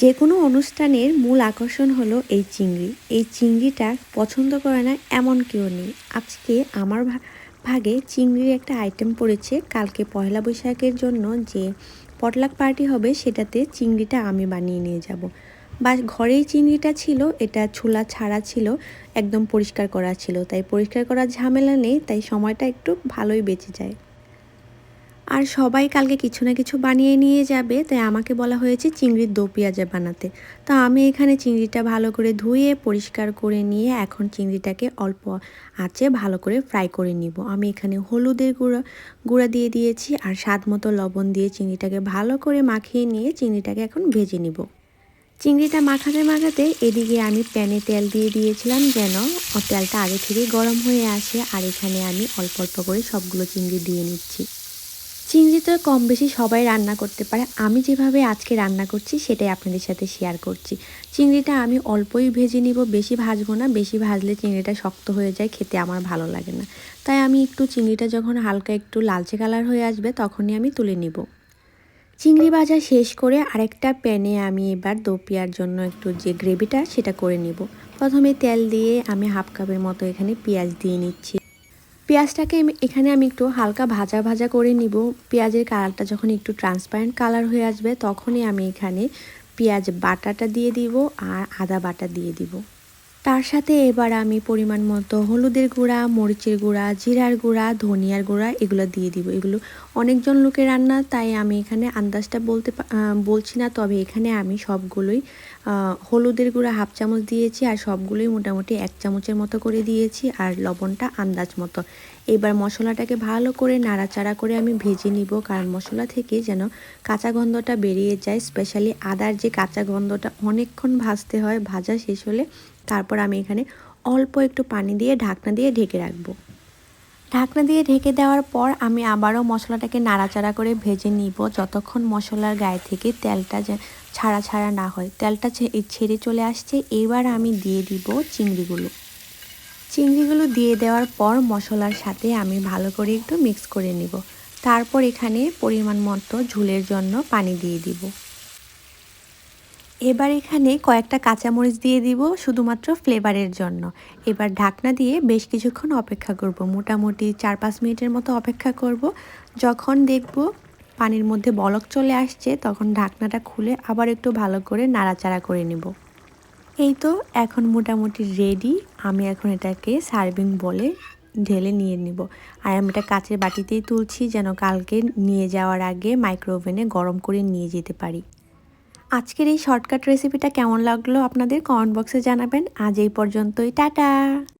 যে কোনো অনুষ্ঠানের মূল আকর্ষণ হলো এই চিংড়ি। এই চিংড়িটা পছন্দ করে না এমন কেউ নেই। আজকে আমার ভাগে চিংড়ির একটা আইটেম পড়েছে কালকে পয়লা বৈশাখের জন্য যে পটলাক পার্টি হবে সেটাতে চিংড়িটা আমি বানিয়ে নিয়ে যাব। বা ঘরেই চিংড়িটা ছিল, এটা ছোলা ছাড়া ছিল, একদম পরিষ্কার করা ছিল। তাই পরিষ্কার করার ঝামেলা নেই, তাই সময়টা একটু ভালোই বেঁচে যায়। আর সবাই কালকে কিছু না কিছু বানিয়ে নিয়ে যাবে, তাই আমাকে বলা হয়েছে চিংড়ির দো পেঁয়াজা বানাতে। তো আমি এখানে চিংড়িটা ভালো করে ধুয়ে, পরিষ্কার করে নিয়ে এখন চিংড়িটাকে অল্প আঁচে ভালো করে ফ্রাই করে নিব। আমি এখানে হলুদের গুঁড়া গুঁড়া দিয়ে দিয়েছি আর স্বাদ মতো লবণ দিয়ে চিংড়িটাকে ভালো করে মাখিয়ে নিয়ে চিংড়িটাকে এখন ভেজে নিব। চিংড়িটা মাখাতে মাখাতে এদিকে আমি প্যানে তেল দিয়ে দিয়েছিলাম যেন তেলটা আগে থেকে গরম হয়ে আসে, আর এখানে আমি অল্প অল্প করে সবগুলো চিংড়ি দিয়ে নিচ্ছি। চিংড়ি তো কম বেশি সবাই রান্না করতে পারে। আমি যেভাবে আজকে রান্না করছি, সেটাই আপনাদের সাথে শেয়ার করছি। চিংড়িটা আমি অল্পই ভেজে নিব, বেশি ভাজবো না। বেশি ভাজলে চিংড়িটা শক্ত হয়ে যায়, খেতে আমার ভালো লাগে না। তাই আমি একটু চিংড়িটা যখন হালকা একটু লালচে কালার হয়ে আসবে, তখনই আমি তুলে নিব। চিংড়ি ভাজা শেষ করে আরেকটা প্যানে আমি এবার দোপিয়ার জন্য একটু যে গ্রেভিটা সেটা করে নিব। প্রথমে তেল দিয়ে আমি হাফ কাপের মতো এখানে পেঁয়াজ দিয়ে নিচ্ছি। পেঁয়াজটাকে এখানে আমি একটু হালকা ভাজা ভাজা করে নিব। পেঁয়াজের কালারটা যখন একটু ট্রান্সপারেন্ট কালার হয়ে আসবে, তখনই আমি এখানে পেঁয়াজ বাটাটা দিয়ে দিব আর আদা বাটা দিয়ে দিব। তার সাথে এবার আমি পরিমাণ মতো হলুদের গুঁড়া, মরিচের গুঁড়া, জিরার গুঁড়া, ধনিয়ার গুঁড়া এগুলো দিয়ে দিব। এগুলো অনেকজন লোকের রান্না, তাই আমি এখানে আন্দাজটা বলতে বলছি না, তবে এখানে আমি সবগুলোই হলুদের গুঁড়া হাফ চামচ দিয়েছি আর সবগুলোই মোটামুটি এক চামচের মতো করে দিয়েছি আর লবণটা আন্দাজ মতো। এবার মশলাটাকে ভালো করে নাড়াচাড়া করে আমি ভেজে নিব, কারণ মশলা থেকে যেন কাঁচা গন্ধটা বেরিয়ে যায়। স্পেশালি আদার যে কাঁচা গন্ধটা অনেকক্ষণ ভাজতে হয়, ভাজা শেষ হলে তারপর আমি এখানে অল্প একটু পানি দিয়ে ঢাকনা দিয়ে ঢেকে রাখব। ঢাকনা দিয়ে ঢেকে দেওয়ার পর আমি আবারও মশলাটাকে নাড়াচাড়া করে ভেজে নিব যতক্ষণ মশলার গায়ে থেকে তেলটা ছাড়া ছাড়া না হয়। তেলটা ছেড়ে চলে আসছে। এবার আমি দিয়ে দিব চিংড়িগুলো। চিংড়িগুলো দিয়ে দেওয়ার পর মশলার সাথে আমি ভালো করে একটু মিক্স করে নিব। তারপর এখানে পরিমাণ মতো ঝুলের জন্য পানি দিয়ে দিব। এবার এখানে কয়েকটা কাঁচামরিচ দিয়ে দিব শুধুমাত্র ফ্লেভারের জন্য। এবার ঢাকনা দিয়ে বেশ কিছুক্ষণ অপেক্ষা করব। মোটামুটি চার পাঁচ মিনিটের মতো অপেক্ষা করব। যখন দেখব পানির মধ্যে বলক চলে আসছে, তখন ঢাকনাটা খুলে আবার একটু ভালো করে নাড়াচাড়া করে নেব। এই তো এখন মোটামুটি রেডি আমি এখন এটাকে সার্ভিং বলে ঢেলে নিয়ে নিব। আর আমি এটা কাচের বাটিতেই তুলছি যেন কালকে নিয়ে যাওয়ার আগে মাইক্রোওভেনে গরম করে নিয়ে যেতে পারি। আজকের এই শর্টকাট রেসিপিটা কেমন লাগল আপনাদের কমেন্ট বক্সে জানাবেন। আজ এই পর্যন্তই টাটা!